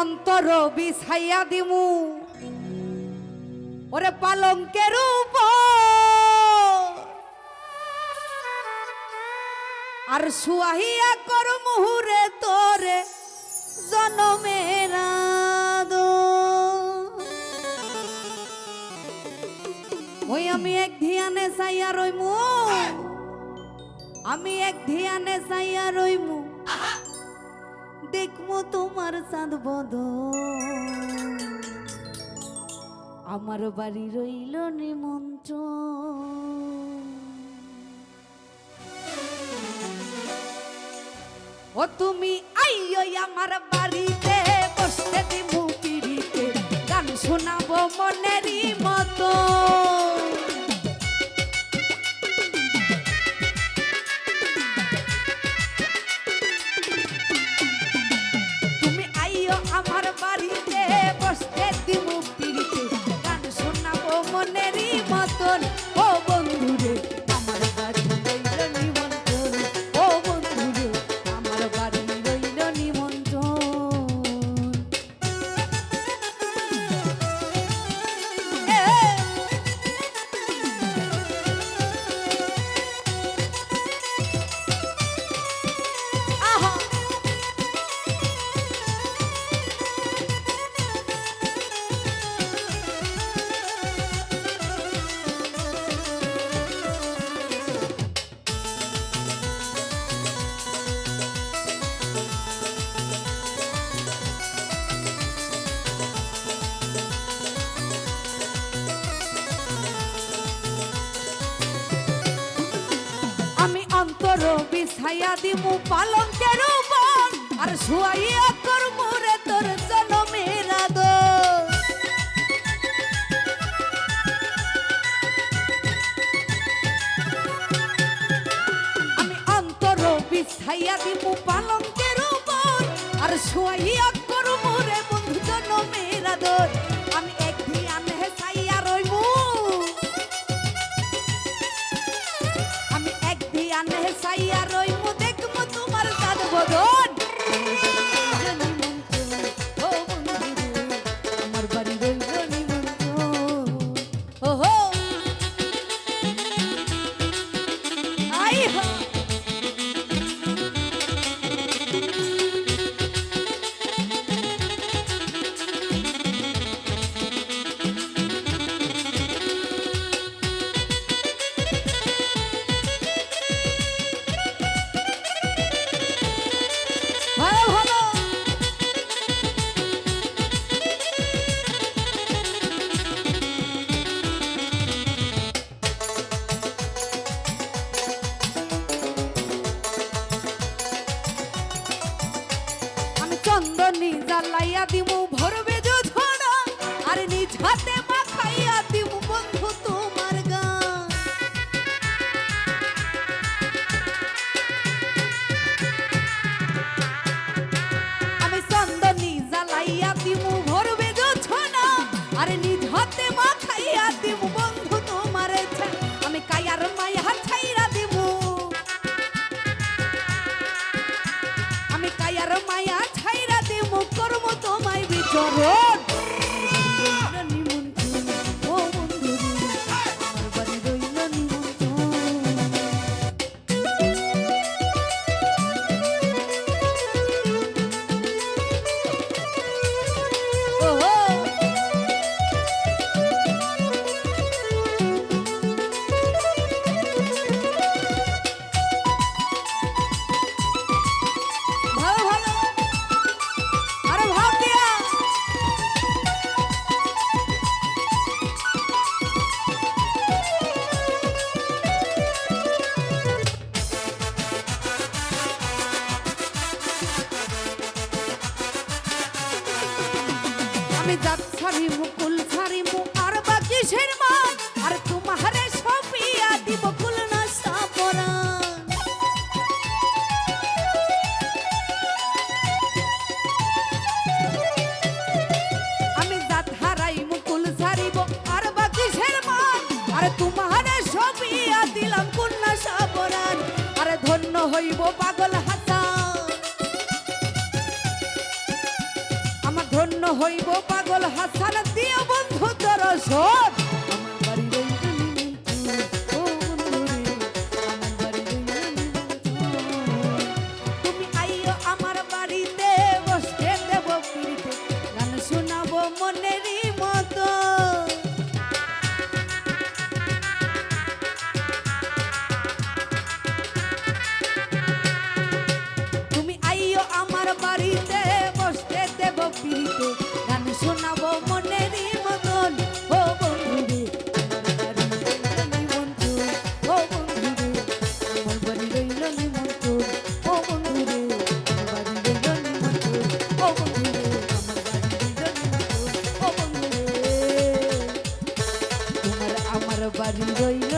অন্তর বিছাইয়া দিমু। ওরে পালঙ্কের আর সুয়াহিয়া কর মুহুরে তোরে জনমেরা ওই আমি এক ধিয়ানে চাইয়া রইমু। আমি এক ধিয়ানে চাইয়া রইমু। দেখমু তোমার চাঁদ বদ আমার বাড়ি রইল নিমন্ত্রণ। ও তুমি আইয়ো আমার বাড়িতে, বসতে দিমু পিড়িতে। গান শোনাবো মনেরই বিছাইয়া দিমু পালঙ্কের উপর আর শুয়াইয়া করমু রে তোর জনমের আদর আমি অন্তর বিছাইয়া দিমু পালঙ্কের উপর আর শুয়াইয়া করমু রে বন্ধু জনমের আদর জ্বালাইয়া দিমু ভরবে আমি জাত ছাড়ি, মুকুল ছাড়ি, মু আর বাকি সের মান আর তোমারে সপিয়া দিব আর তোমারে দিলাম কুল না সাপরান আরে ধন্য হইব পাগল হাসান ধন্য হইব পাগল হাসান। দিয়ে বন্ধু তোর সব bajingo ilo